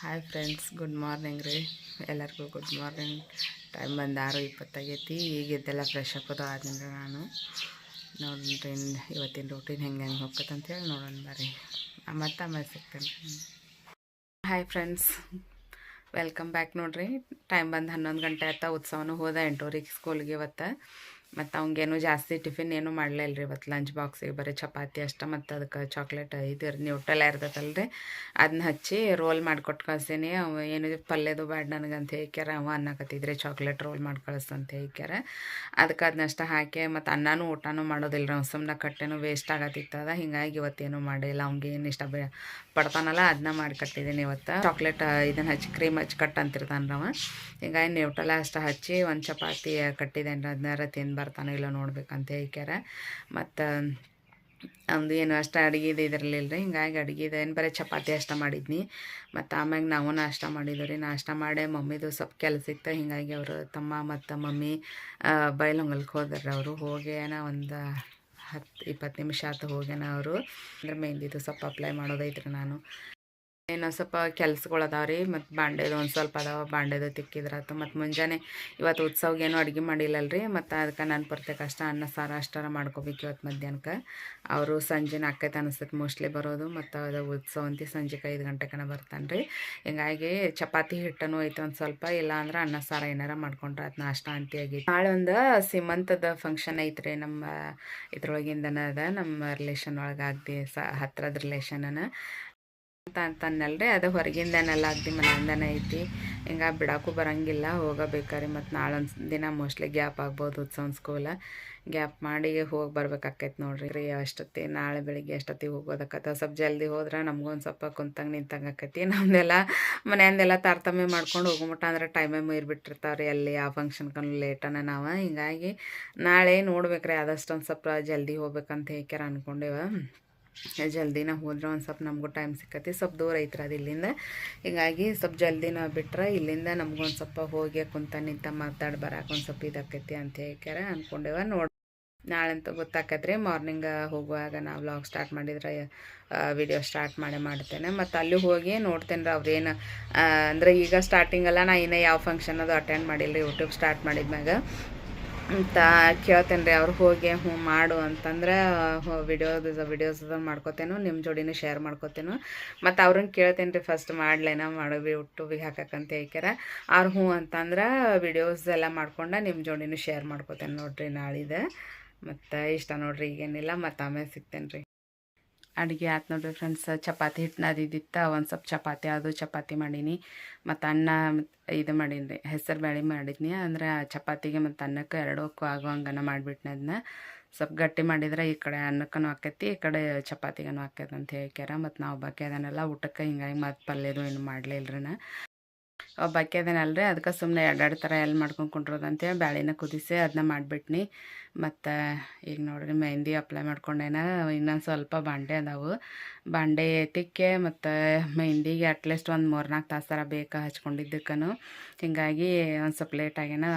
Hi friends good morning ರೀ. ಎಲ್ಲರಿಗೂ good morning time ಬಂದು ಆರು ಇಪ್ಪತ್ತಾಗೈತಿ ಈಗಿದ್ದೆಲ್ಲ ಫ್ರೆಶ್ ಅಪ್ಪದು ಆದ್ರಿಂದ ನಾನು. ನೋಡ್ರಿ ಇವತ್ತಿನ ರೂಟೀನ್ ಹೆಂಗೆ ಹೆಂಗೆ ಅಂತೇಳಿ ನೋಡೋಣ ಬರ್ರಿ. ಮತ್ತೆ ಆಮೇಲೆ ಸಿಗ್ತೇನೆ. ಹಾಯ್ ಫ್ರೆಂಡ್ಸ್ ವೆಲ್ಕಮ್ ಬ್ಯಾಕ್ ನೋಡ್ರಿ. ಟೈಮ್ ಬಂದು ಹನ್ನೊಂದು ಗಂಟೆ ಆಯ್ತಾ, ಉತ್ಸವನೂ ಹೋದ ಎಂಟೂರಿಗೆ ಸ್ಕೂಲ್ಗೆ ಇವತ್ತು. ಮತ್ತು ಅವಂಗೇನು ಜಾಸ್ತಿ ಟಿಫಿನ್ ಏನು ಮಾಡಲಿಲ್ಲ ರೀ ಇವತ್ತು ಲಂಚ್ ಬಾಕ್ಸಿಗೆ ಬರೀ ಚಪಾತಿ ಅಷ್ಟೇ ಮತ್ತು ಅದಕ್ಕೆ ಚಾಕ್ಲೇಟ್ ಇದು ನ್ಯೂಟ್ರಲ್ ಇರ್ತದಲ್ಲ ರೀ ಅದನ್ನ ಹಚ್ಚಿ ರೋಲ್ ಮಾಡಿಕೊಟ್ಟು ಕಳ್ಸೀನಿ. ಅವ ಏನು ಪಲ್ಯದು ಬ್ಯಾಡ ನನಗಂತ ಹೇಳ್ಕ್ಯಾರ. ಅವ ಅನ್ನಕತ್ತಿದ್ರೆ ಚಾಕ್ಲೇಟ್ ರೋಲ್ ಮಾಡಿ ಕಳಿಸ್ತಂತ ಹೇಳ್ಕ್ಯಾರ. ಅದಕ್ಕೆ ಅದನ್ನಷ್ಟ ಹಾಕಿ ಮತ್ತು ಅನ್ನನೂ ಊಟನೂ ಮಾಡೋದಿಲ್ಲ ರೀ ಸುಮ್ಮನೆ ಕಟ್ಟೆನೂ ವೇಸ್ಟ್ ಆಗತ್ತಿತ್ತದ ಹಿಂಗಾಗಿ ಇವತ್ತೇನು ಮಾಡಿಲ್ಲ. ಅವ್ನಿಗೆ ಏನು ಇಷ್ಟ ಪಡ್ತಾನಲ್ಲ ಅದನ್ನ ಮಾಡಿ ಕಟ್ಟಿದ್ದೀನಿ ಇವತ್ತು. ಚಾಕ್ಲೇಟ್ ಇದನ್ನು ಹಚ್ಚಿ ಕ್ರೀಮ್ ಹಚ್ಚಿ ಕಟ್ ಅಂತಿರ್ತಾನೆ ಅವ. ಹಿಂಗಾಗಿ ನ್ಯೂಟ್ರಲ್ಲ ಅಷ್ಟು ಹಚ್ಚಿ ಒಂದು ಚಪಾತಿ ಕಟ್ಟಿದ್ದೇನೆ ಅದನ್ನಾರ ತಿಂದು ಬರ್ತಾನೆ ಇಲ್ಲ ನೋಡ್ಬೇಕಂತ ಹೇಳ್ಕ್ಯಾರ. ಮತ್ತು, ಅವ್ದು ಏನು ಅಷ್ಟು ಅಡುಗೆದು ಇದಿರಲಿಲ್ಲ ರೀ ಹಿಂಗಾಗಿ ಅಡುಗೆದು ಏನು ಬರೀ ಚಪಾತಿ ಅಷ್ಟ ಮಾಡಿದ್ನಿ. ಮತ್ತು ಆಮ್ಯಾಗ ನಾವು ನಾಷ್ಟ ಮಾಡಿದ್ವಿ ರೀ ನಾಷ್ಟ ಮಾಡಿ ಮಮ್ಮಿದು ಸ್ವಲ್ಪ ಕೆಲಸ ಇತ್ತು. ಹಿಂಗಾಗಿ ಅವರು ತಮ್ಮ ಮತ್ತು ಮಮ್ಮಿ ಬೈಲೊಂಗಲ್ಗೆ ಹೋದ್ರಿ ಅವರು. ಹೋಗ್ಯಾನ ಒಂದು ಹತ್ತು ಇಪ್ಪತ್ತು ನಿಮಿಷ ಆಯ್ತು ಹೋಗ್ಯಾನ ಅವರು. ಅಂದ್ರೆ ಮೆಹಂದಿದು ಸ್ವಲ್ಪ ಅಪ್ಲೈ ಮಾಡೋದೈತ್ರಿ ನಾನು. ಏನೋ ಸ್ವಲ್ಪ ಕೆಲ್ಸಗಳು ಅದಾವೆ ರೀ, ಮತ್ತು ಬಾಂಡೆದು ಒಂದು ಸ್ವಲ್ಪ ಅದಾವ, ಬಾಂಡೆದು ತಿಕ್ಕಿದ್ರಾತು ಮತ್ತು ಮುಂಜಾನೆ ಇವತ್ತು ಉತ್ಸವಗೇನು ಅಡುಗೆ ಮಾಡಿಲ್ಲಲ್ಲ ರೀ, ಮತ್ತು ಅದಕ್ಕೆ ನಾನು ಬರ್ತೇನೆ ಕಷ್ಟ ಅನ್ನ, ಸಾರು ಅಷ್ಟಾರ ಮಾಡ್ಕೋಬೇಕು ಇವತ್ತು ಮಧ್ಯಾಹ್ನಕ್ಕೆ ಅವರು ಸಂಜೆ ನಾಲ್ಕೈತೆ ಅನಿಸ್ತೈತೆ ಮೋಸ್ಟ್ಲಿ ಬರೋದು, ಮತ್ತು ಅದು ಉತ್ಸವ ಅಂತ ಸಂಜೆಗೆ ಐದು ಗಂಟೆ ಬರ್ತಾನೆ ರೀ. ಹಿಂಗಾಗಿ ಚಪಾತಿ ಹಿಟ್ಟನು ಐತೆ ಒಂದು ಸ್ವಲ್ಪ ಇಲ್ಲ ಅಂದ್ರೆ ಅನ್ನ, ಸಾರ ಏನಾರ ಮಾಡ್ಕೊಂಡ್ರೆ ಅದು ನಾಷ್ಟ ಅಂತಿ ಆಗೈತಿ ನಾಳೆ ಒಂದು ಸೀಮಂತದ ಫಂಕ್ಷನ್ ಐತ್ರಿ ನಮ್ಮ ಇದ್ರೊಳಗಿಂದನ ಅದ ನಮ್ಮ ರಿಲೇಷನ್ ಒಳಗೆ ಸ ಹತ್ರದ ರಿಲೇಷನನ ಅಂತ ಅಂತನ್ನಲ್ರಿ ಅದು ಹೊರಗಿಂದನೆಲ್ಲ ಅಗ್ದಿ ಮನೆಯಿಂದನೇ ಐತಿ. ಹಿಂಗ ಬಿಡೋಕ್ಕೂ ಬರಂಗಿಲ್ಲ, ಹೋಗಬೇಕಾರೆ ಮತ್ತು ನಾಳೊಂದು ದಿನ ಮೋಸ್ಟ್ಲಿ ಗ್ಯಾಪ್ ಆಗ್ಬೋದು ಉತ್ಸವ ಸ್ಕೂಲ ಗ್ಯಾಪ್ ಮಾಡಿ ಹೋಗಿ ಬರ್ಬೇಕಾಕೈತೆ ನೋಡ್ರಿ. ರೀ, ಅಷ್ಟೊತ್ತಿ, ನಾಳೆ ಬೆಳಿಗ್ಗೆ ಅಷ್ಟೊತ್ತಿಗೆ ಹೋಗೋದಕ್ಕತ್ತ. ಸ್ವಲ್ಪ ಜಲ್ದಿ ಹೋದ್ರೆ ನಮಗೊಂದು ಸ್ವಲ್ಪ ಕುಂತಂಗೆ ನಿಂತಂಗೆ ಆಕೈತಿ ನಮ್ದೆಲ್ಲ ಮನೆಯಿಂದೆಲ್ಲ ತಾರತಮ್ಯ ಮಾಡ್ಕೊಂಡು ಹೋಗ್ಮಟ್ಟ ಅಂದ್ರೆ ಟೈಮೇ ಮೀರಿಬಿಟ್ಟಿರ್ತಾವ್ರಿ ಅಲ್ಲಿ ಆ ಫಂಕ್ಷನ್ಕನ್ನು ಲೇಟನ ನಾವು. ಹಿಂಗಾಗಿ ನಾಳೆ ನೋಡ್ಬೇಕ್ರಿ, ಆದಷ್ಟೊಂದು ಸ್ವಲ್ಪ ಜಲ್ದಿ ಹೋಗ್ಬೇಕಂತ ಹೇಳ್ಕ್ಯಾರ ಅನ್ಕೊಂಡೇವ. ಜಲ್ದಿನ ಹೋದ್ರೆ ಒಂದು ಸ್ವಲ್ಪ ನಮಗೂ ಟೈಮ್ ಸಿಕ್ಕತಿ. ಸ್ವಲ್ಪ ದೂರ ಐತ್ರ ಅದು ಇಲ್ಲಿಂದ. ಹೀಗಾಗಿ ಸ್ವಲ್ಪ ಜಲ್ದಿನ ಬಿಟ್ರೆ ಇಲ್ಲಿಂದ ನಮ್ಗೊಂದು ಸ್ವಲ್ಪ ಹೋಗಿ ಕುಂತ ನಿಂತ ಮಾತಾಡಿ ಬರಕ್ಕೆ ಒಂದು ಸ್ವಲ್ಪ ಇದಾಕೈತಿ ಅಂತ ಹೇಳ್ಯಾರ ಅಂದ್ಕೊಂಡೇವ ನೋಡಿ ನಾಳಂತೂ ಗೊತ್ತಾಕತ್ರಿ. ಮಾರ್ನಿಂಗ್ ಹೋಗುವಾಗ ನಾವು ವ್ಲಾಗ್ ಸ್ಟಾರ್ಟ್ ಮಾಡಿದ್ರೆ ವಿಡಿಯೋ ಸ್ಟಾರ್ಟ್ ಮಾಡೇ ಮಾಡ್ತೇನೆ. ಮತ್ತು ಅಲ್ಲಿ ಹೋಗಿ ನೋಡ್ತೇನೆ ರೀ ಅವ್ರೇನು ಅಂದರೆ ಈಗ ಸ್ಟಾರ್ಟಿಂಗಲ್ಲ ನಾ ಇನ್ನೂ ಯಾವ ಫಂಕ್ಷನ್ ಅದು ಅಟೆಂಡ್ ಮಾಡಿಲ್ಲ ಯೂಟ್ಯೂಬ್ ಸ್ಟಾರ್ಟ್ ಮಾಡಿದ್ಮ್ಯಾಗ. ಅಂತ ಕೇಳ್ತೇನೆ ರೀ ಅವ್ರು ಹೋಗಿ, ಹ್ಞೂ ಮಾಡು ಅಂತಂದ್ರೆ ವಿಡಿಯೋದ ವಿಡಿಯೋಸ್ ಮಾಡ್ಕೋತೇನು ನಿಮ್ಮ ಜೋಡಿನೂ ಶೇರ್ ಮಾಡ್ಕೋತೇನು. ಮತ್ತು ಅವ್ರನ್ನ ಕೇಳ್ತೇನೆ ರೀ ಫಸ್ಟ್ ಮಾಡ್ಲೇನ ಮಾಡೋ ಯೂಟ್ಯೂಬಿಗೆ ಹಾಕಕ್ಕಂತ ಹೇಳ್ಕ್ಯಾರ. ಅವ್ರು ಹ್ಞೂ ಅಂತಂದ್ರೆ ವಿಡಿಯೋಸ್ ಎಲ್ಲ ಮಾಡ್ಕೊಂಡು ನಿಮ್ಮ ಜೋಡಿನೂ ಶೇರ್ ಮಾಡ್ಕೋತೇನೆ ನೋಡಿರಿ ನಾಳಿದೆ. ಮತ್ತು ಇಷ್ಟ ನೋಡ್ರಿ ಈಗೇನಿಲ್ಲ, ಮತ್ತು ಆಮೇಲೆ ಸಿಗ್ತೇನೆ ರೀ ಅಡುಗೆ ಆಯ್ತು ನೋಡ್ರಿ ಫ್ರೆಂಡ್ಸ್ ಚಪಾತಿ ಹಿಟ್ಟನ್ನ ಅದಿದ್ದಿತ್ತ ಒಂದು ಸ್ವಲ್ಪ ಚಪಾತಿ, ಅದು ಚಪಾತಿ ಮಾಡೀನಿ. ಮತ್ತು ಅನ್ನ ಇದು ಮಾಡೀನಿ ರೀ ಹೆಸರು ಬೇಳೆ ಮಾಡಿದ್ನಿ. ಅಂದ್ರೆ ಚಪಾತಿಗೆ ಮತ್ತು ಅನ್ನಕ್ಕೆ ಎರಡಕ್ಕೂ ಆಗುವಂಗನ ಮಾಡಿಬಿಟ್ನೆ ಅದನ್ನ ಸ್ವಲ್ಪ ಗಟ್ಟಿ ಮಾಡಿದ್ರೆ ಈ ಕಡೆ ಅನ್ನಕ್ಕೂ ಆಕೈತಿ, ಈ ಕಡೆ ಚಪಾತಿಗೂ ಆಕೈತೆ ಅಂತ ಹೇಳ್ಕ್ಯಾರ. ಮತ್ತು ನಾವು ಬಾಕಿ ಅದನ್ನೆಲ್ಲ ಊಟಕ್ಕೆ ಹಿಂಗಾಗಿ ಮತ್ತು ಪಲ್ಯದು ಏನು ಮಾಡಲೇ ಇಲ್ರಿ ನಾ ಒಬ್ಬಾಕಿ ಅದನ್ನಲ್ರಿ ಅದಕ್ಕೆ ಸುಮ್ಮನೆ ಎರಡೆರಡು ಥರ ಎಲ್ಲಿ ಮಾಡ್ಕೊಂಡು ಕುಂಡ್ರೋದಂತೇಳಿ ಬ್ಯಾಳಿನ ಕುದಿಸಿ ಅದನ್ನ ಮಾಡಿಬಿಟ್ನಿ. ಮತ್ತು ಈಗ ನೋಡ್ರಿ ಮೆಹಂದಿ ಅಪ್ಲೈ ಮಾಡ್ಕೊಂಡೇನ, ಇನ್ನೊಂದು ಸ್ವಲ್ಪ ಬಾಂಡೆ ಅದಾವು. ಬಾಂಡೆ ತಿಕ್ಕೆ ಮತ್ತು ಮೆಹಂದಿಗೆ ಅಟ್ಲೀಸ್ಟ್ ಒಂದು ಮೂರ್ನಾಲ್ಕು ತಾಸು ಥರ ಬೇಕಾ ಹಚ್ಕೊಂಡಿದ್ದಕ್ಕೂ ಹಿಂಗಾಗಿ ಒಂದು ಸ್ವಲ್ಪ ಲೇಟಾಗೇನ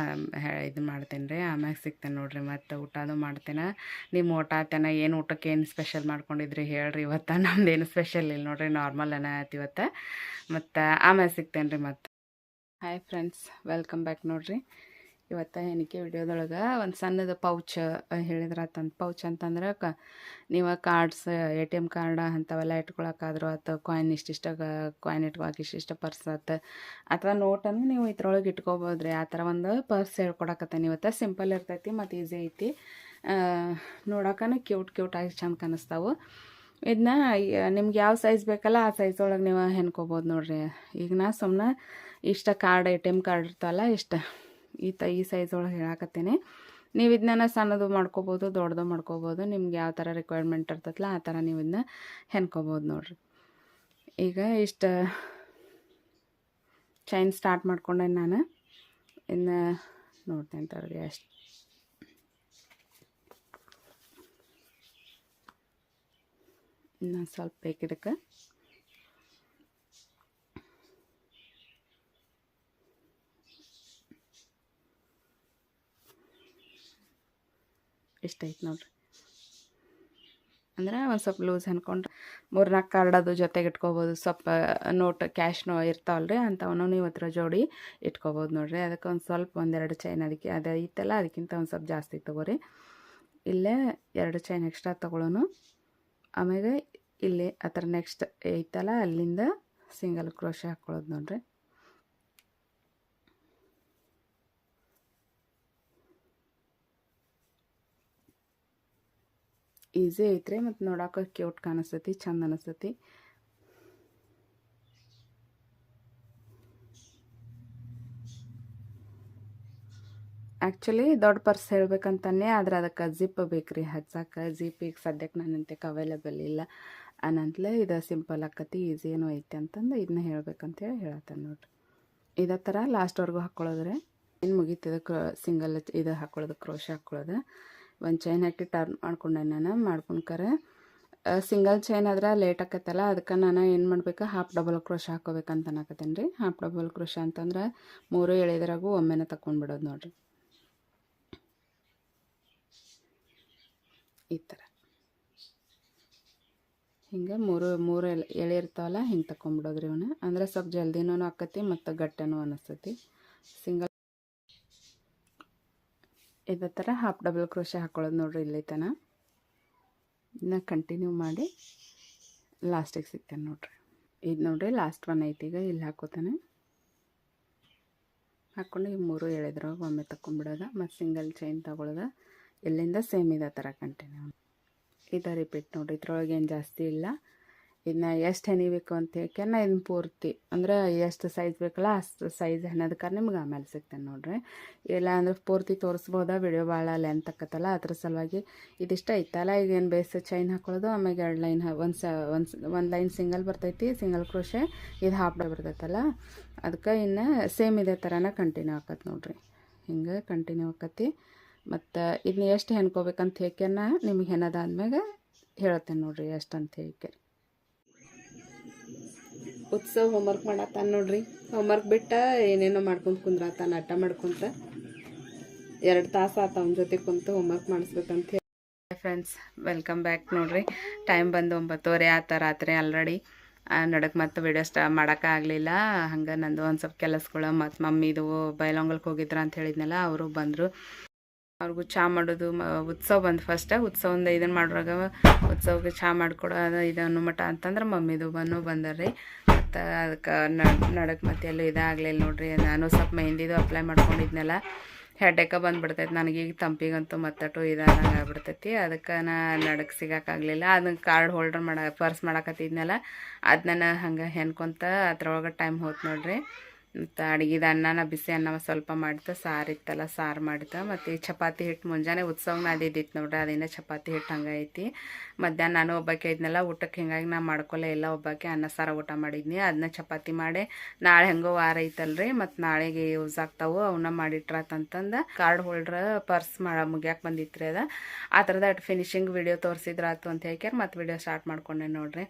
ಇದು ಮಾಡ್ತೇನೆ ರೀ ಆಮ್ಯಾಗ ಸಿಗ್ತೇನೆ ನೋಡ್ರಿ ಮತ್ತು ಊಟದು ಮಾಡ್ತೇನೆ. ನಿಮ್ಮ ಊಟ ಆತೇನ? ಏನು ಊಟಕ್ಕೆ ಏನು ಸ್ಪೆಷಲ್ ಮಾಡ್ಕೊಂಡಿದ್ರಿ ಹೇಳ್ರಿ ಇವತ್ತು? ಏನು ಸ್ಪೆಷಲ್ ಇಲ್ಲ ನೋಡ್ರಿ ನಾರ್ಮಲ್ ಅನ್ನ ಇವತ್ತು. ಮತ್ತು ಆಮೇಲೆ ಸಿಗ್ತೇನೆ ರೀ ಮತ್ತು ಹಾಯ್ ಫ್ರೆಂಡ್ಸ್ ವೆಲ್ಕಮ್ ಬ್ಯಾಕ್ ನೋಡ್ರಿ. ಇವತ್ತು ಏನಕ್ಕೆ ವಿಡಿಯೋದೊಳಗೆ ಒಂದು ಸಣ್ಣದು ಪೌಚ್ ಹೇಳಿದ್ರೆ ಆತಂದು ಪೌಚ್ ಅಂತಂದ್ರೆ ಕ, ನೀವು cards A T M card ಅಂಥವೆಲ್ಲ ಇಟ್ಕೊಳಕ್ಕಾದ್ರು ಆತು ಕಾಯಿನ್ ಇಷ್ಟಿಷ್ಟ ಕಾಯಿನ್ ಇಟ್ಕೊಳಕ್ಕೆ ಇಷ್ಟಿಷ್ಟ ಪರ್ಸ್ ಆತು. ಅಥವಾ ನೋಟನ್ನು ನೀವು ಇದ್ರೊಳಗೆ ಇಟ್ಕೋಬೋದು ರೀ ಆ ಥರ ಒಂದು ಪರ್ಸ್ ಹೇಳ್ಕೊಡಕತ್ತೇನೆ ಇವತ್ತು. ಸಿಂಪಲ್ ಇರ್ತೈತಿ ಮತ್ತು ಈಸಿ ಐತಿ. ನೋಡೋಕೆ ಕ್ಯೂಟ್ ಕ್ಯೂಟ್ ಆಗಿ ಚಂದ ಕಾಣಿಸ್ತಾವೆ. ಇದನ್ನ ನಿಮ್ಗೆ ಯಾವ ಸೈಜ್ ಬೇಕಲ್ಲ ಆ ಸೈಜ್ ಒಳಗೆ ನೀವು ಹೆಣ್ಕೋಬೋದು ನೋಡ್ರಿ. ಈಗ ನಾ ಸುಮ್ಮನೆ ಇಷ್ಟ card A T M card ಇರ್ತಲ್ಲ, ಇಷ್ಟ. ಈ ತ, ಈ ಸೈಜ್ ಒಳಗೆ ಹೇಳಾಕತ್ತೀನಿ. ನೀವು ಇದನ್ನ ಸಣ್ಣದು ಮಾಡ್ಕೋಬೋದು, ದೊಡ್ಡದು ಮಾಡ್ಕೋಬೋದು, ನಿಮ್ಗೆ ಯಾವ ಥರ ರಿಕ್ವೈರ್ಮೆಂಟ್ ಇರ್ತೈತಲ್ಲ ಆ ಥರ ನೀವು ಇದನ್ನ ಹೆಣ್ಕೋಬೋದು ನೋಡ್ರಿ. ಈಗ ಇಷ್ಟ ಚೈನ್ ಸ್ಟಾರ್ಟ್ ಮಾಡ್ಕೊಂಡೆ ನಾನು. ಇನ್ನು ನೋಡ್ತೇನೆ ತಡ್ರಿ ಅಷ್ಟು. ಇನ್ನೊಂದು ಸ್ವಲ್ಪ ಬೇಕಿದಕ್ಕೆ. ಇಷ್ಟ ಐತೆ ನೋಡ್ರಿ. ಅಂದ್ರೆ ಒಂದು ಸ್ವಲ್ಪ ಲೂಸ್ ಅನ್ಕೊಂಡ್ರೆ ಮೂರು ನಾಲ್ಕು ಕಾರ್ಡ್ ಅದು ಜೊತೆಗೆ ಇಟ್ಕೋಬೋದು. ಸ್ವಲ್ಪ ನೋಟ್ ಕ್ಯಾಶ್ನೋ ಇರ್ತಾವಲ್ರಿ ಅಂಥವನ್ನು ನೀವು ಹತ್ರ ಜೋಡಿ ಇಟ್ಕೋಬೋದು ನೋಡ್ರಿ. ಅದಕ್ಕೆ ಒಂದು ಸ್ವಲ್ಪ ಒಂದೆರಡು ಚೈನ್ ಅದಕ್ಕೆ ಅದು ಐತಲ್ಲ, ಅದಕ್ಕಿಂತ ಒಂದು ಸ್ವಲ್ಪ ಜಾಸ್ತಿ ತೊಗೋರಿ. ಇಲ್ಲೇ ಎರಡು ಚೈನ್ ಎಕ್ಸ್ಟ್ರಾ ತೊಗೊಳೋನು. ಆಮೇಲೆ ಇಲ್ಲಿ ಆ ಥರ ನೆಕ್ಸ್ಟ್ ಐತಲ್ಲ, ಅಲ್ಲಿಂದ ಸಿಂಗಲ್ ಕ್ರೋಶ ಹಾಕ್ಕೊಳ್ಳೋದು ನೋಡ್ರಿ. ಈಸಿ ಐತ್ರಿ ಮತ್ತು ನೋಡೋಕೆ ಕ್ಯೂಟ್ ಕಾಣಿಸ್ತೈತಿ, ಚಂದ ಅನಿಸ್ತೈತಿ. ಆ್ಯಕ್ಚುಲಿ ದೊಡ್ಡ ಪರ್ಸ್ ಹೇಳ್ಬೇಕಂತಾನೆ ಆದ್ರೆ ಅದಕ್ಕೆ ಜಿಪ್ ಬೇಕ್ರಿ ರೀ ಹಚ್ಚಕ್ಕೆ ಜಿಪ್ ಈಗ ಸದ್ಯಕ್ಕೆ ನನ್ನಂತೆ ಅವೈಲೇಬಲ್ ಇಲ್ಲ. ಅನ್ನಂತಲೇ ಇದು ಸಿಂಪಲ್ ಆಕತಿ ಈಸಿ ಏನೋ ಐತೆ ಅಂತಂದು ಇದನ್ನ ಹೇಳ್ಬೇಕಂತೇಳಿ ಹೇಳತ್ತೇನೆ ನೋಡ್ರಿ. ಇದೇ ಥರ ಲಾಸ್ಟ್ವರೆಗೂ ಹಾಕ್ಕೊಳ್ಳೋದ್ರೆ ಏನು ಮುಗೀತದ ಕ್ರೋ ಸಿಂಗಲ್ ಇದು ಹಾಕ್ಕೊಳ್ಳೋದು ಕ್ರೋಶ ಹಾಕ್ಕೊಳ್ಳೋದು ಒಂದು ಚೈನ್ ಹಾಕಿ ಟರ್ನ್ ಮಾಡ್ಕೊಂಡೆ ನಾನು ಮಾಡ್ಕೊಂಡ್ಕರೆ ಸಿಂಗಲ್ ಚೈನ್ ಆದ್ರೆ ಲೇಟ್ ಆಕತ್ತಲ್ಲ ಅದಕ್ಕೆ ನಾನು ಏನು ಮಾಡ್ಬೇಕು ಹಾಫ್ ಡಬಲ್ ಕ್ರೋಶ ಹಾಕೋಬೇಕಂತ ಅನ್ನಕತ್ತೇನೆ ರೀ. ಹಾಫ್ ಡಬಲ್ ಕ್ರೋಶ ಅಂತಂದ್ರೆ ಮೂರು ಎಳೆದ್ರಾಗು ಒಮ್ಮೆನೆ ತಗೊಂಡ್ಬಿಡೋದು ನೋಡ್ರಿ. ಈ ಥರ ಹಿಂಗೆ ಮೂರು ಮೂರು ಎಳೆ ಎಳೆ ಇರ್ತಾವಲ್ಲ, ಹಿಂಗೆ ತಗೊಂಡ್ಬಿಡೋದ್ರಿ ಇವನ್ನ ಅಂದ್ರೆ ಸ್ವಲ್ಪ ಜಲ್ದಿನೂ ಆಕತಿ ಮತ್ತು ಗಟ್ಟೆನೂ ಅನಿಸ್ತೈತಿ. ಸಿಂಗಲ್ ಇದೇ ಥರ ಹಾಫ್ ಡಬಲ್ ಕ್ರೋಶ ಹಾಕ್ಕೊಳ್ಳೋದು ನೋಡ್ರಿ ಇಲ್ಲಿ ತನ. ಇನ್ನು ಕಂಟಿನ್ಯೂ ಮಾಡಿ ಲಾಸ್ಟಿಗೆ ಸಿಗ್ತೇನೆ ನೋಡ್ರಿ. ಇದು ನೋಡ್ರಿ ಲಾಸ್ಟ್ ಒನ್ ಐತಿ ಈಗ, ಇಲ್ಲಿ ಹಾಕೋತಾನೆ. ಹಾಕ್ಕೊಂಡು ಈ ಮೂರು ಎಳೆದ್ರೆ ಒಮ್ಮೆ ತಗೊಂಡ್ಬಿಡೋದ ಮತ್ತು ಸಿಂಗಲ್ ಚೈನ್ ತಗೊಳ್ಳೋದ ಇಲ್ಲಿಂದ ಸೇಮ್ ಇದೇ ಥರ ಕಂಟಿನ್ಯೂ ಇದೇ ರಿಪೀಟ್ ನೋಡ್ರಿ, ಇದ್ರೊಳಗೆ ಏನು ಜಾಸ್ತಿ ಇಲ್ಲ. ಇದನ್ನ ಎಷ್ಟು ಹೆಣಿಬೇಕು ಅಂತ ಹೇಳಿ ನಾ ಇದನ್ನ ಪೂರ್ತಿ, ಅಂದ್ರೆ ಎಷ್ಟು ಸೈಜ್ ಬೇಕಲ್ಲ ಅಷ್ಟು ಸೈಜ್ ಹೆಣದಕ್ಕೆ ನಿಮ್ಗೆ ಆಮೇಲೆ ಸಿಗ್ತೇನೆ ನೋಡ್ರಿ. ಇಲ್ಲ ಅಂದ್ರೆ ಪೂರ್ತಿ ತೋರಿಸ್ಬೋದಾ ವಿಡಿಯೋ ಭಾಳ ಲೆಂತ್ ಆಕತ್ತಲ್ಲ, ಅದ್ರ ಸಲುವಾಗಿ ಇದಿಷ್ಟ ಐತಲ್ಲ, ಈಗ ಏನು ಬೇಸ್ ಚೈನ್ ಹಾಕೊಳ್ಳೋದು ಆಮೇಲೆ ಎರಡು ಲೈನ್ ಒಂದು ಸ, ಒಂದು ಒಂದು ಲೈನ್ ಸಿಂಗಲ್ ಬರ್ತೈತಿ ಸಿಂಗಲ್ ಕ್ರೋಶೆ ಇದು ಹಾಫ್ ಡೇ ಬರ್ತೈತಲ್ಲ ಅದಕ್ಕೆ ಇನ್ನು ಸೇಮ್ ಇದೇ ಥರನ ಕಂಟಿನ್ಯೂ ಆಕತ್ತೆ ನೋಡ್ರಿ. ಹಿಂಗೆ ಕಂಟಿನ್ಯೂ ಆಕತಿ. ಮತ್ತು ಇದನ್ನ ಎಷ್ಟು ಹೆಣ್ಕೋಬೇಕಂತ ಹೇಳ್ಕೆನ ನಿಮಗೆ ಹೆಣದಾದ್ಮ್ಯಾಗ ಹೇಳ್ತೇನೆ ನೋಡ್ರಿ ಎಷ್ಟು ಅಂತ ಹೇಳಿ ಉತ್ಸವ ಹೋಮ್ವರ್ಕ್ ಮಾಡತ್ತಾನ ನೋಡ್ರಿ. ಹೋಮ್ವರ್ಕ್ ಬಿಟ್ಟ ಏನೇನೋ ಮಾಡ್ಕೊಂತ ಕುಂದ್ರತಾನ ಆಟ ಮಾಡ್ಕೊಂತ ಎರಡು ತಾಸು ಆತ ಅವನ ಜೊತೆ ಕುಂತು ಹೋಮ್ವರ್ಕ್ ಮಾಡಿಸ್ಬೇಕಂತ ಹೇಳಿ. ಫ್ರೆಂಡ್ಸ್ ವೆಲ್ಕಮ್ ಬ್ಯಾಕ್ ನೋಡ್ರಿ. ಟೈಮ್ ಬಂದು ಒಂಬತ್ತುವರೆ ಆತ ರಾತ್ರಿ ಆಲ್ರೆಡಿ ನಡಕ್ಕೆ ಮತ್ತೆ ವಿಡಿಯೋ ಸ್ಟಾ ಮಾಡೋಕ್ಕಾಗಲಿಲ್ಲ ಹಂಗೆ ನಂದು ಒಂದು ಸ್ವಲ್ಪ ಕೆಲಸಗಳು ಮತ್ತು ಮಮ್ಮಿದು ಬೈಲೊಂಗಲ್ಗೆ ಹೋಗಿದ್ರ ಅಂತ ಹೇಳಿದ್ನಲ್ಲ, ಅವರು ಬಂದರು. ಅವ್ರಿಗೂ ಚಹಾ ಮಾಡೋದು ಉತ್ಸವ ಬಂದು ಫಸ್ಟ್ ಉತ್ಸವದಿಂದ ಇದನ್ನು ಮಾಡುವಾಗ ಉತ್ಸವಕ್ಕೆ ಚಹಾ ಮಾಡಿಕೊಡೋದು ಇದನ್ನು ಮಟ ಅಂತಂದ್ರೆ ಮಮ್ಮಿದು ಬನ್ನು ಬಂದರ್ರಿ. ಮತ್ತು ಅದಕ್ಕೆ ನಡಕ್ಕೆ ಮತ್ತೆ ಎಲ್ಲೂ ಇದಾಗಲಿಲ್ಲ ನೋಡ್ರಿ. ನಾನು ಸ್ವಲ್ಪ ಮೆಹಂದಿದು ಅಪ್ಲೈ ಮಾಡ್ಕೊಂಡಿದ್ನಲ್ಲ ಹೆಡ್ಡೇಕ ಬಂದುಬಿಡ್ತೈತೆ. ನನಗೀಗ ತಂಪಿಗಂತೂ ಮತ್ತಟು ಇದಾದಂಗೆ ಆಗ್ಬಿಡ್ತೈತಿ. ಅದಕ್ಕೆ ನಾ ನಡಕ್ಕೆ ಸಿಗೋಕ್ಕಾಗಲಿಲ್ಲ ಅದನ್ನ ಕಾರ್ಡ್ ಹೋಲ್ಡರ್ ಮಾಡ ಪರ್ಸ್ ಮಾಡಕತ್ತಿದ್ನಲ್ಲ ಅದನ್ನ ಹಂಗೆ ಹೆನ್ಕೊಂತ ಅದ್ರೊಳಗೆ ಟೈಮ್ ಹೋಯ್ತು ನೋಡ್ರಿ. ಮತ್ತು ಅಡುಗೆದು ಅನ್ನನ, ಬಿಸಿ ಅನ್ನ ಸ್ವಲ್ಪ ಮಾಡ್ತಾ ಸಾರು ಇತ್ತಲ್ಲ ಸಾರು ಮಾಡ್ತಾ. ಮತ್ತು ಚಪಾತಿ ಹಿಟ್ಟು ಮುಂಜಾನೆ ಉತ್ಸವನ ಅದಿದ್ದಿತ್ತು ನೋಡ್ರಿ ಅದರಿಂದ ಚಪಾತಿ ಹಿಟ್ಟು ಹಂಗೈತಿ ಮಧ್ಯಾಹ್ನ ನಾನು ಒಬ್ಬಕ್ಕೆ ಇದ್ನಲ್ಲ ಊಟಕ್ಕೆ ಹಿಂಗಾಗಿ ನಾ ಮಾಡ್ಕೊಲ್ಲೇ ಎಲ್ಲ ಒಬ್ಬಕ್ಕೆ ಅನ್ನ, ಸಾರು ಊಟ ಮಾಡಿದ್ನಿ. ಅದನ್ನ ಚಪಾತಿ ಮಾಡಿ ನಾಳೆ ಹೆಂಗೋ ವಾರ ಐತಲ್ರಿ ಮತ್ತು ನಾಳೆಗೆ ಯೂಸ್ ಆಗ್ತಾವೆ ಅವನ್ನ ಮಾಡಿಟ್ರಾತಂತಂದು ಕಾರ್ಡ್ ಹೋಲ್ಡ್ರ ಪರ್ಸ್ ಮಾಡ ಮುಗ್ಯಾಕೆ ಬಂದಿತ್ತು ರೀ ಅದ. ಆ ಥರದ ಫಿನಿಶಿಂಗ್ ವಿಡಿಯೋ ತೋರಿಸಿದ್ರಾತು ಅಂತ ಹೇಳ್ಕ್ಯಾರ ಮತ್ತು ವಿಡಿಯೋ ಸ್ಟಾರ್ಟ್ ಮಾಡ್ಕೊಂಡೆ ನೋಡ್ರಿ.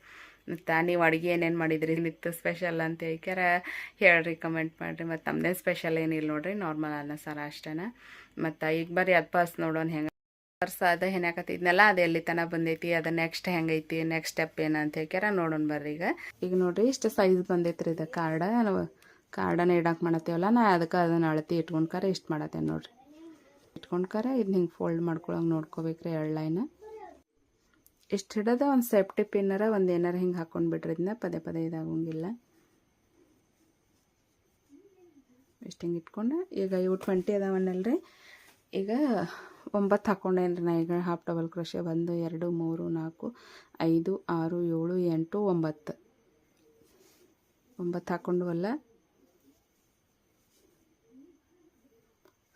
ಮತ್ತು ನೀವು ಅಡುಗೆ ಏನೇನು ಮಾಡಿದ್ರಿ? ನಿತ್ತು ಸ್ಪೆಷಲ್ ಅಂತ ಹೇಳ್ಕ್ಯಾರ. ಹೇಳ್ರಿ ಕಮೆಂಟ್ ಮಾಡಿರಿ. ಮತ್ತು ತಮ್ಮದೇ ಸ್ಪೆಷಲ್ ಏನಿಲ್ಲ ನೋಡ್ರಿ. ನಾರ್ಮಲ್ ಅನ್ನ, ಸಾರ ಅಷ್ಟೇ ಮತ್ತು ಈಗ ಬರ್ರಿ ಅದು ಪರ್ಸ್ ನೋಡೋಣ ಹೆಂಗೆ ಪರ್ಸ್ ಅದು ಹೆಣಾಕತ್ತಿದ್ನಲ್ಲ ಅದು ಎಲ್ಲಿ ತನಕ ಬಂದೈತಿ? ಅದು ನೆಕ್ಸ್ಟ್ ಹೆಂಗೈತಿ? ನೆಕ್ಸ್ಟ್ ಸ್ಟೆಪ್ ಏನು ಅಂತ ಹೇಳ್ಕ್ಯಾರ. ನೋಡೋಣ ಬರ್ರಿ ಈಗ. ಈಗ ನೋಡ್ರಿ, ಇಷ್ಟು ಸೈಜ್ ರೀ ಇದು ಕಾರ್ಡ ಕಾರ್ಡನ್ನ ಇಡಕ್ಕೆ ಮಾಡತ್ತೇವಲ್ಲ, ನಾ ಅದಕ್ಕೆ ಅದನ್ನು ಅಳತಿ ಇಟ್ಕೊಂಡ್ಕಾರ ಇಷ್ಟು ಮಾಡತ್ತೇನೆ ನೋಡ್ರಿ. ಇಟ್ಕೊಂಡ್ಕಾರ ಇದು ಹಿಂಗೆ ಫೋಲ್ಡ್ ಮಾಡ್ಕೊಳಂಗೆ ನೋಡ್ಕೋಬೇಕ್ರಿ ಎರಡು ಲೈನ್ ಇಷ್ಟು ಹಿಡದ ಒಂದು ಸೇಫ್ಟಿ ಪಿನ್ನರ ಒಂದು ಏನಾರ ಹಿಂಗೆ ಹಾಕೊಂಡು ಬಿಡ್ರಿ ಇದನ್ನ ಪದೇ ಪದೇ ಇದಾಗಂಗಿಲ್ಲ. ಇಷ್ಟು ಹಿಂಗೆ ಇಟ್ಕೊಂಡು. ಈಗ ಇವು ಟ್ವೆಂಟಿ ಅದಾವನ್ನಲ್ರಿ ಈಗ ಒಂಬತ್ತು ಹಾಕೊಂಡೇನ್ರಿ ನಾ ಈಗ ಹಾಫ್ ಡಬಲ್ ಕ್ರೋಶೆ ಒಂದು, ಎರಡು, ಮೂರು, ನಾಲ್ಕು, ಐದು, ಆರು, ಏಳು, ಎಂಟು, ಒಂಬತ್ತು. ಒಂಬತ್ತು ಹಾಕೊಂಡವಲ್ಲ.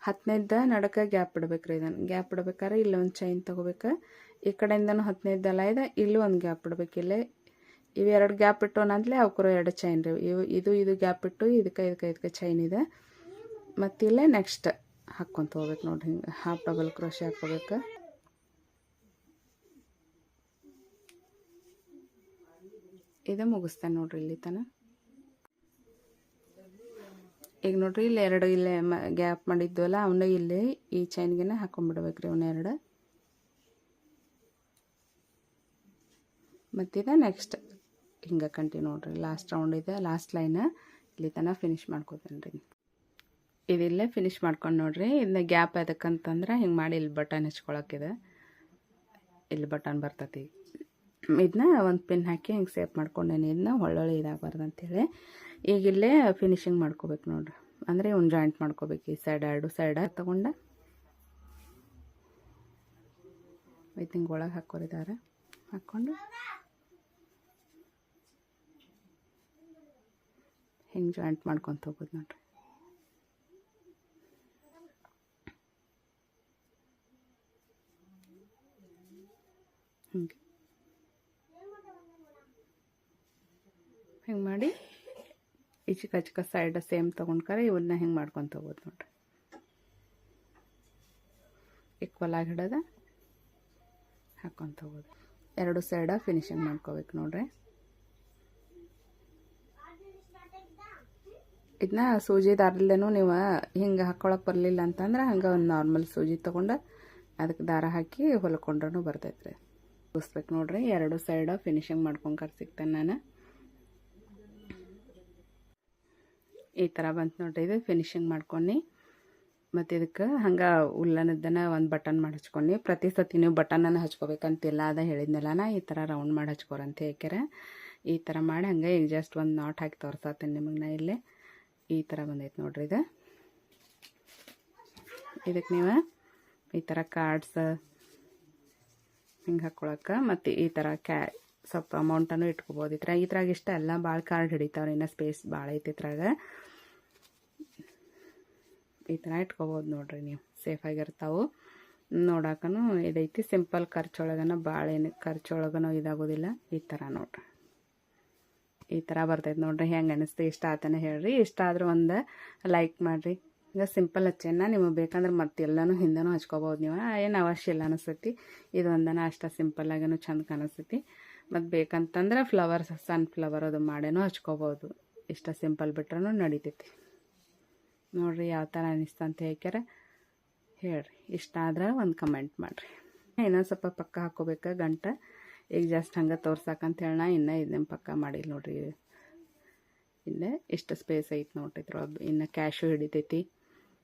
ಹತ್ತನೇದ ನಡಕ ಗ್ಯಾಪ್ ಬಿಡ್ಬೇಕ್ರಿ ಇದನ್ನು. ಗ್ಯಾಪ್ ಇಡ್ಬೇಕಾದ್ರೆ ಇಲ್ಲೊಂದು ಚೈನ್ ತೊಗೋಬೇಕು. ಈ ಕಡೆಯಿಂದನೂ ಹತ್ತನೇದಲ್ಲ ಇದೆ. ಇಲ್ಲೂ ಒಂದು ಗ್ಯಾಪ್ ಬಿಡ್ಬೇಕು ಇಲ್ಲೇ. ಇವೆರಡು ಗ್ಯಾಪ್ ಇಟ್ಟೋನಂತಲೇ ಅವಕ್ಕರು ಎರಡು ಚೈನ್ ರೀ. ಇವು ಇದು ಇದು ಗ್ಯಾಪ್ ಇಟ್ಟು ಇದಕ್ಕೆ ಇದಕ್ಕೆ ಇದಕ್ಕೆ ಚೈನ್ ಇದೆ. ಮತ್ತು ಇಲ್ಲೇ ನೆಕ್ಸ್ಟ್ ಹಾಕ್ಕೊಂತ ಹೋಗ್ಬೇಕು ನೋಡಿ ಹಿಂಗೆ. ಹಾಫ್ ಡಬಲ್ ಕ್ರೋಶಿ ಹಾಕ್ಕೋಬೇಕು. ಇದು ಮುಗಿಸ್ತಾನೆ ನೋಡ್ರಿ ಇಲ್ಲಿ ತನ. ಈಗ ನೋಡ್ರಿ ಇಲ್ಲಿ ಎರಡು, ಇಲ್ಲೇ ಮ ಗ್ಯಾಪ್ ಮಾಡಿದ್ವಲ್ಲ ಅವನ್ನ ಇಲ್ಲಿ ಈ ಚೈನ್ಗೆ ಹಾಕೊಂಡ್ಬಿಡ್ಬೇಕು ರೀ ಅವನ್ನ ಎರಡು. ಮತ್ತಿದ ನೆಕ್ಸ್ಟ್ ಹಿಂಗೆ ಕಂಟಿನ್ಯೂ ನೋಡ್ರಿ ಲಾಸ್ಟ್ ರೌಂಡ್ ಇದೆ ಲಾಸ್ಟ್ ಲೈನ್ ಇಲ್ಲಿ ತನಕ ಫಿನಿಶ್ ಮಾಡ್ಕೋತೀನಿ ರೀ. ಇದಿಲ್ಲೇ ಫಿನಿಶ್ ಮಾಡ್ಕೊಂಡು ನೋಡ್ರಿ. ಇದನ್ನ ಗ್ಯಾಪ್ ಅದಕ್ಕಂತಂದ್ರೆ ಹಿಂಗೆ ಮಾಡಿ ಇಲ್ಲಿ ಬಟನ್ ಹಚ್ಕೊಳಕ್ಕಿದೆ ಇಲ್ಲಿ ಬಟನ್ ಬರ್ತೈತಿ. ಇದನ್ನ ಒಂದು ಪಿನ್ ಹಾಕಿ ಹಿಂಗೆ ಸೇಪ್ ಮಾಡ್ಕೊಂಡೇನಿ. ಇದನ್ನ ಒಳ್ಳೊಳ್ಳೆ ಇದಾಗಬಾರ್ದು ಅಂತೇಳಿ ಈಗ ಇಲ್ಲೇ ಫಿನಿಶಿಂಗ್ ಮಾಡ್ಕೋಬೇಕು ನೋಡ್ರಿ. ಅಂದರೆ ಇವ್ನು ಜಾಯಿಂಟ್ ಮಾಡ್ಕೋಬೇಕು ಈ ಸೈಡ್ ಎರಡು ಸೈಡ್ ತೊಗೊಂಡ. ಐ ತಿಂಗ್ ಒಳಗೆ ಹಾಕೋರಿದ್ದಾರೆ ಹಾಕ್ಕೊಂಡು ಹಿಂಗೆ ಜಾಯಿಂಟ್ ಮಾಡ್ಕೊತ ಹೋಗೋದು ನೋಡ್ರಿ. ಹಿಂಗೆ. ಹಿಂಗೆ ಮಾಡಿ ಈ ಚಿಕ್ಕ ಸೈಡ ಸೈಡ್ ಸೇಮ್ ತೊಗೊಂಡ್ಕರೆ ಇವನ್ನ ಹಿಂಗೆ ಮಾಡ್ಕೊತ ಹೋಗೋದು ನೋಡ್ರಿ. ಈಕ್ವಲ್ ಆಗಿ ಹಿಡೋದ ಹಾಕ್ಕೊತ ಹೋಗೋದು. ಎರಡು ಸೈಡ ಫಿನಿಶಿಂಗ್ ಮಾಡ್ಕೋಬೇಕು ನೋಡ್ರಿ. ಇದನ್ನ ಸೂಜಿ ದಾರಲ್ಲೇನು ನೀವು ಹಿಂಗೆ ಹಾಕ್ಕೊಳಕ್ಕೆ ಬರಲಿಲ್ಲ ಅಂತಂದ್ರೆ ಹಂಗೆ ಒಂದು ನಾರ್ಮಲ್ ಸೂಜಿ ತೊಗೊಂಡು ಅದಕ್ಕೆ ದಾರ ಹಾಕಿ ಹೊಲ್ಕೊಂಡ್ರೂ ಬರ್ತೈತೆ ರೀ ಕೂಸ್ಬೇಕು ನೋಡ್ರಿ, ಎರಡು ಸೈಡ ಫಿನಿಶಿಂಗ್ ಮಾಡ್ಕೊಂಡು ಕರ್ ಸಿಗ್ತೇನೆ ನಾನು. ಈ ಥರ ಬಂತು ನೋಡ್ರಿ, ಇದು ಫಿನಿಶಿಂಗ್ ಮಾಡ್ಕೊಂಡು ಮತ್ತು ಇದಕ್ಕೆ ಹಂಗೆ ಉಲ್ಲನದ್ದನ್ನು ಒಂದು ಬಟನ್ ಮಾಡಿ ಹಚ್ಕೊಂಡು ಪ್ರತಿ ಸತಿ ನೀವು ಬಟನನ್ನು ಹಚ್ಕೋಬೇಕಂತಿಲ್ಲ ಅದ ಹೇಳಿದ್ನಲ್ಲ ನಾ, ಈ ಥರ ರೌಂಡ್ ಮಾಡಿ ಹಚ್ಕೋರಂತ ಹೇಳ್ಕ್ಯಾರ ಈ ಥರ ಮಾಡಿ ಹಂಗೆ ಈಗ ಜಸ್ಟ್ ಒಂದು ನಾಟ್ ಹಾಕಿ ತೋರ್ಸತ್ತೇನೆ ನಿಮಗೆ ನಾ ಇಲ್ಲಿ. ಈ ಥರ ಬಂದೈತೆ ನೋಡ್ರಿ ಇದು. ಇದಕ್ಕೆ ನೀವು ಈ ಥರ ಕಾರ್ಡ್ಸ್ ಹಿಂಗೆ ಹಾಕ್ಕೊಳಕ್ಕೆ ಮತ್ತು ಈ ಥರ ಕ್ಯಾ ಸ್ವಲ್ಪ ಅಮೌಂಟನ್ನು ಇಟ್ಕೋಬೋದು. ಈ ಥರಾಗ ಇಷ್ಟ ಎಲ್ಲ ಭಾಳ ಕಾರ್ಡ್ ಹಿಡಿತಾವ್ರಿ, ಇನ್ನೂ ಸ್ಪೇಸ್ ಭಾಳ ಐತಿ ಇದ್ರಾಗ. ಈ ಥರ ಇಟ್ಕೋಬೋದು ನೋಡ್ರಿ ನೀವು. ಸೇಫಾಗಿರ್ತಾವೆ ನೋಡಕ್ಕೂ ಇದೈತಿ. ಸಿಂಪಲ್ ಖರ್ಚೊಳಗನ ಭಾಳ ಏನು ಖರ್ಚೊಳಗನೂ ಇದಾಗೋದಿಲ್ಲ. ಈ ಥರ ನೋಡ್ರಿ. ಈ ಥರ ಬರ್ತೈತೆ ನೋಡ್ರಿ, ಹೆಂಗೆ ಅನಿಸ್ತು, ಇಷ್ಟ ಆತನೇ ಹೇಳ್ರಿ. ಇಷ್ಟ ಆದ್ರೆ ಒಂದು ಲೈಕ್ ಮಾಡಿರಿ. ಈಗ ಸಿಂಪಲ್ ಹಚ್ಚೇನ ನಿಮಗೆ ಬೇಕಂದ್ರೆ ಮತ್ತೆಲ್ಲನೂ ಹಿಂದೆನೂ ಹಚ್ಕೋಬೋದು ನೀವು. ಏನು ಅವಶ್ಯ ಇಲ್ಲ ಅನಿಸ್ತೈತಿ. ಇದು ಒಂದನ ಅಷ್ಟ ಸಿಂಪಲ್ಲಾಗೇನು ಚಂದ ಕಾಣಿಸ್ತೈತಿ ಮತ್ತು ಬೇಕಂತಂದ್ರೆ ಫ್ಲವರ್ಸ್ ಸನ್ಫ್ಲವರ್ ಅದು ಮಾಡೇನೂ ಹಚ್ಕೋಬೋದು. ಇಷ್ಟ ಸಿಂಪಲ್ ಬಿಟ್ರೂ ನಡಿತೈತಿ. ನೋಡಿರಿ ಯಾವ ಥರ ಅನಿಸ್ತು ಅಂತ ಹೇಳ್ಕ್ಯಾರ ಹೇಳ್ರಿ. ಇಷ್ಟ ಆದ್ರೆ ಒಂದು ಕಮೆಂಟ್ ಮಾಡಿರಿ. ಇನ್ನೊಂದು ಸ್ವಲ್ಪ ಪಕ್ಕ ಹಾಕೋಬೇಕು ಗಂಟ. ಈಗ ಜಸ್ಟ್ ಹಂಗೆ ತೋರ್ಸಕ್ಕಂತ ಹೇಳ ಇನ್ನೂ ಇದನ್ನ ಪಕ್ಕ ಮಾಡಿಲ್ಲ ನೋಡ್ರಿ. ಇಲ್ಲೇ ಎಷ್ಟು ಸ್ಪೇಸ್ ಐತೆ ನೋಡ್ರಿ ಇದ್ರೊಳಗೆ. ಇನ್ನು ಕ್ಯಾಶು ಹಿಡಿತೈತಿ.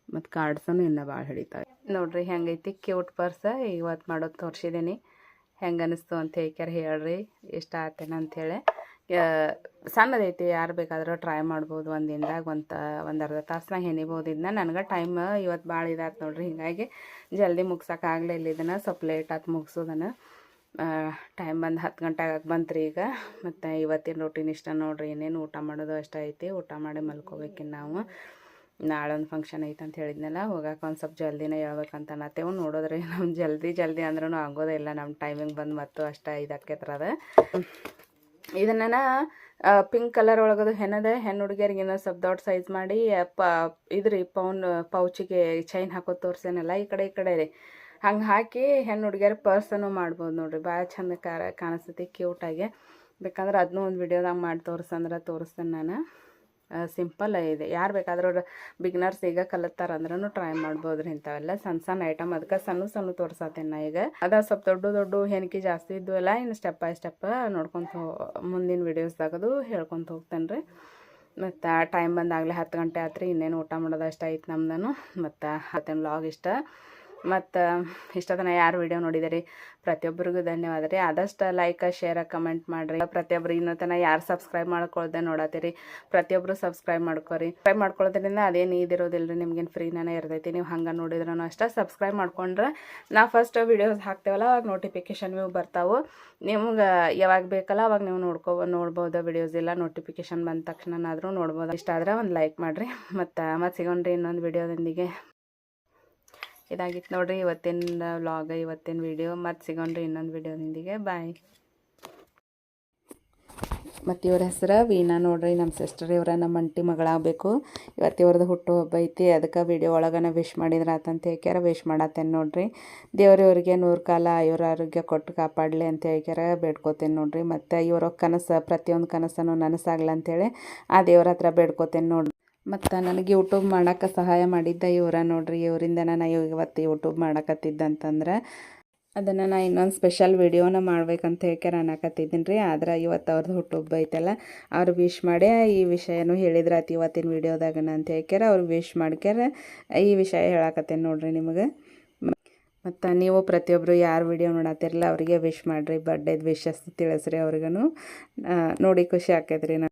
ಮತ್ತು ಕಾರ್ಡ್ಸನ್ನು ಇನ್ನೂ ಭಾಳ ಹಿಡಿತಾವೆ. ನೋಡ್ರಿ ಹೆಂಗೈತಿ ಕ್ಯೂಟ್ ಪರ್ಸ ಇವತ್ತು ಮಾಡೋದು ತೋರಿಸಿದ್ದೀನಿ ಹೆಂಗೆ ಅನ್ನಿಸ್ತು ಅಂತ ಹೇಳ್ಕ್ಯಾರ ಹೇಳ್ರಿ. ಇಷ್ಟ ಆತೇನ ಅಂಥೇಳಿ ಸಣ್ಣದೈತಿ, ಯಾರು ಬೇಕಾದರೂ ಟ್ರೈ ಮಾಡ್ಬೋದು. ಒಂದು ದಿನದಾಗ ಒಂದು ಒಂದು ಅರ್ಧ ತಾಸ್ನಾಗ ಹೆಣಿಬೋದು. ಇದನ್ನ ನನಗೆ ಟೈಮ್ ಇವತ್ತು ಭಾಳ ಇದಾಯ್ತು ನೋಡ್ರಿ. ಹೀಗಾಗಿ ಜಲ್ದಿ ಮುಗ್ಸೋಕ್ಕಾಗಲೇ ಇಲ್ಲ. ಇದನ್ನು ಸ್ವಲ್ಪ ಲೇಟ್ ಆತು ಮುಗಿಸೋದನ್ನು. ಟೈಮ್ ಬಂದು ಹತ್ತು ಗಂಟೆ ಆಗಕ್ಕೆ ರೀ ಈಗ. ಮತ್ತು ಇವತ್ತಿನ ರೊಟೀನ್ ಇಷ್ಟ ನೋಡ್ರಿ ಏನೇನು ಊಟ ಮಾಡೋದು ಅಷ್ಟ ಐತಿ. ಊಟ ಮಾಡಿ ಮಲ್ಕೋಬೇಕಿನ್ನು ನಾವು. ನಾಳೆ ಒಂದು ಫಂಕ್ಷನ್ ಐತೆ ಅಂತ ಹೇಳಿದ್ನಲ್ಲ ಹೋಗಕ್ಕೆ ಒಂದು ಸ್ವಲ್ಪ ಜಲ್ದಿನೇ ಹೇಳ್ಬೇಕಂತ ಅನ್ನತ್ತೇವು. ನೋಡೋದ್ರಿ ನಮ್ಮ ಜಲ್ದಿ ಜಲ್ದಿ ಅಂದ್ರೂ ಆಗೋದೇ ಇಲ್ಲ. ನಮ್ಮ ಟೈಮಿಂಗ್ ಬಂದು ಮತ್ತು ಅಷ್ಟ ಇದಕ್ಕೆ ಥರದ ಇದನ್ನು ಪಿಂಕ್ ಕಲರ್ ಒಳಗದು ಹೆಣದ ಹೆಣ್ಣು ಹುಡುಗಿಯರಿಗೆ ಇನ್ನೊಂದು ಸ್ವಲ್ಪ ದೊಡ್ಡ ಸೈಜ್ ಮಾಡಿ ಪ, ಇದ್ರಿ, ಪೌನ್, ಪೌಚಿಗೆ ಚೈನ್ ಹಾಕೋದು ತೋರಿಸೇನಲ್ಲ, ಈ ಕಡೆ ಈ ಕಡೆ ರೀ. ಹಂಗೆ ಹಾಕಿ ಹೆಣ್ಣು ಹುಡುಗಿಯರ ಪರ್ಸನ್ನು ಮಾಡ್ಬೋದು ನೋಡಿರಿ. ಭಾಳ ಚಂದ ಕಾರ ಕಾಣಿಸ್ತೈತಿ ಕ್ಯೂಟಾಗಿ ಬೇಕಂದ್ರೆ ಅದನ್ನೂ ಒಂದು ವಿಡಿಯೋದಾಗ ಮಾಡಿ ತೋರಿಸಂದ್ರೆ ತೋರಿಸ್ತೇನೆ ನಾನು. ಸಿಂಪಲ್ ಇದೆ. ಯಾರು ಬೇಕಾದ್ರೂ ಬಿಗ್ನರ್ಸ್ ಈಗ ಕಲಿತಾರ ಅಂದ್ರೂ ಟ್ರೈ ಮಾಡ್ಬೋದು ರೀ ಇಂಥವೆಲ್ಲ. ಸಣ್ಣ ಸಣ್ಣ ಐಟಮ್ ಅದಕ್ಕೆ ಸಣ್ಣ ಸಣ್ಣ ತೋರ್ಸತ್ತೇನೆ ನಾ ಈಗ. ಅದ ಸ್ವಲ್ಪ ದೊಡ್ಡ ದೊಡ್ಡ ಹೆಣಿಕೆ ಜಾಸ್ತಿ ಇದ್ದು ಎಲ್ಲ ಇನ್ನು ಸ್ಟೆಪ್ ಬೈ ಸ್ಟೆಪ್ ನೋಡ್ಕೊತ ಮುಂದಿನ ವೀಡಿಯೋಸ್ದಾಗದು ಹೇಳ್ಕೊತ ಹೋಗ್ತೇನೆ ರೀ ಮತ್ತು ಟೈಮ್ ಬಂದಾಗಲೇ ಹತ್ತು ಗಂಟೆ ಆತ್ರಿ, ಇನ್ನೇನು ಊಟ ಮಾಡೋದು ಅಷ್ಟ ಐತೆ ನಮ್ದನು. ಮತ್ತು ಹತ್ತೇನು ಲಾಗ್ ಇಷ್ಟ. ಮತ್ತು ಇಷ್ಟತನ ಯಾರು ವಿಡಿಯೋ ನೋಡಿದಿರಿ? ಪ್ರತಿಯೊಬ್ಬರಿಗೂ ಧನ್ಯವಾದ ರೀ. ಆದಷ್ಟು ಲೈಕ್ ಶೇರ್ ಕಮೆಂಟ್ ಮಾಡಿರಿ. ಪ್ರತಿಯೊಬ್ಬರು ಇನ್ನೂ ತನ ಯಾರು ಸಬ್ಸ್ಕ್ರೈಬ್ ಮಾಡ್ಕೊಳ್ದೆ ನೋಡತ್ತೀರಿ ಪ್ರತಿಯೊಬ್ಬರು ಸಬ್ಸ್ಕ್ರೈಬ್ ಮಾಡ್ಕೊರಿ. ಸಬ್ಸ್ಕ್ರೈಬ್ ಮಾಡ್ಕೊಳ್ಳೋದ್ರಿಂದ ಅದೇನು ಇದಿರೋದಿಲ್ಲ ರೀ ನಿಮ್ಗೇನು ಫ್ರೀನೇ ಇರ್ತೈತಿ. ನೀವು ಹಂಗೆ ನೋಡಿದ್ರೂ ಅಷ್ಟೇ ಸಬ್ಸ್ಕ್ರೈಬ್ ಮಾಡ್ಕೊಂಡ್ರೆ ನಾ ಫಸ್ಟ್ ವೀಡಿಯೋಸ್ ಹಾಕ್ತೇವಲ್ಲ, ಅವಾಗ ನೋಟಿಫಿಕೇಶನ್ ನೀವು ಬರ್ತಾವೆ. ನಿಮ್ಗೆ ಯಾವಾಗ ಬೇಕಲ್ಲ ಅವಾಗ ನೀವು ನೋಡ್ಕೊ, ನೋಡ್ಬೋದು ವಿಡಿಯೋಸ್ ಇಲ್ಲ ನೋಟಿಫಿಕೇಶನ್ ಬಂದ ತಕ್ಷಣನಾದರೂ ನೋಡ್ಬೋದು. ಇಷ್ಟ ಆದ್ರೆ ಒಂದು ಲೈಕ್ ಮಾಡಿರಿ. ಮತ್ತು ಮತ್ತೆ ಸಿಗೋಣ್ರಿ ಇನ್ನೊಂದು ವಿಡಿಯೋದೊಂದಿಗೆ ಇದಾಗಿತ್ತು ನೋಡ್ರಿ, ಇವತ್ತಿನ ವ್ಲಾಗ್ ಇವತ್ತಿನ ವಿಡಿಯೋ ಮತ್ತು ಸಿಗೋಣ್ರಿ ಇನ್ನೊಂದು ವಿಡಿಯೋದೊಂದಿಗೆ ಬಾಯ್ ಮತ್ತು ಇವ್ರ ಹೆಸ್ರು ವೀಣಾ ನೋಡ್ರಿ ನಮ್ಮ ಸಿಸ್ಟರ್ ಇವರ ನಮ್ಮ ಅಂಟಿ ಮಗಳಾಗಬೇಕು. ಇವತ್ತು ಇವ್ರದ್ದು ಹುಟ್ಟು ಹಬ್ಬ ಐತಿ, ಅದಕ್ಕೆ ವಿಡಿಯೋ ಒಳಗನ ವಿಶ್ ಮಾಡಿದ್ರೆ ಆತಂತ ಹೇಳ್ಕ್ಯಾರ ವಿಶ್ ಮಾಡತ್ತೇನೆ ನೋಡ್ರಿ. ದೇವ್ರ ಇವ್ರಿಗೆ ನೂರು ಕಾಲ ಇವ್ರ ಆರೋಗ್ಯ ಕೊಟ್ಟು ಕಾಪಾಡಲಿ ಅಂತ ಹೇಳ್ಕ್ಯಾರ, ಬೇಡ್ಕೋತೇನೆ ನೋಡ್ರಿ. ಮತ್ತು ಇವರ ಕನಸು, ಪ್ರತಿಯೊಂದು ಕನಸನ್ನು ನನಸಾಗ್ಲ ಅಂತೇಳಿ ಆ ದೇವ್ರ ಹತ್ರ ಬೇಡ್ಕೋತೇನೆ ನೋಡ್ರಿ. ಮತ್ತು ನನಗೆ ಯೂಟ್ಯೂಬ್ ಮಾಡೋಕ್ಕೆ ಸಹಾಯ ಮಾಡಿದ್ದ ಇವರ ನೋಡ್ರಿ, ಇವರಿಂದ ನಾನು ಇವತ್ತು ಯೂಟ್ಯೂಬ್ ಮಾಡಕತ್ತಿದ್ದಂತಂದ್ರೆ ಅದನ್ನು ನಾನು ಇನ್ನೊಂದು ಸ್ಪೆಷಲ್ ವೀಡಿಯೋನ ಮಾಡ್ಬೇಕಂತ ಹೇಳ್ಕ್ಯಾರ ಅನ್ನಕತ್ತಿದ್ದೀನಿ ರೀ ಆದ್ರೆ ಇವತ್ತು ಅವ್ರದ್ದು ಹುಟ್ಟುಹಬ್ಬ ಐತಲ್ಲ, ಅವ್ರು ವಿಶ್ ಮಾಡಿ ಈ ವಿಷಯನೂ ಹೇಳಿದ್ರೆ ಆತು ಇವತ್ತಿನ ವಿಡಿಯೋದಾಗನ ಅಂತ ಹೇಳ್ಕ್ಯಾರ. ಅವ್ರು ವಿಶ್ ಮಾಡ್ಕ್ಯಾರ, ಈ ವಿಷಯ ಹೇಳಕತ್ತೇನೆ ನೋಡ್ರಿ ನಿಮಗೆ. ಮತ್ತು ನೀವು ಪ್ರತಿಯೊಬ್ಬರು ಯಾರು ವಿಡಿಯೋ ನೋಡತ್ತಿರಲ್ಲ ಅವರಿಗೆ ವಿಶ್ ಮಾಡಿರಿ ಬರ್ಡೇದು ವಿಶಸ್ ತಿಳಿಸ್ರಿ ಅವ್ರಿಗೂ ನೋಡಿ ಖುಷಿ ಆಕೈತೆ ರೀ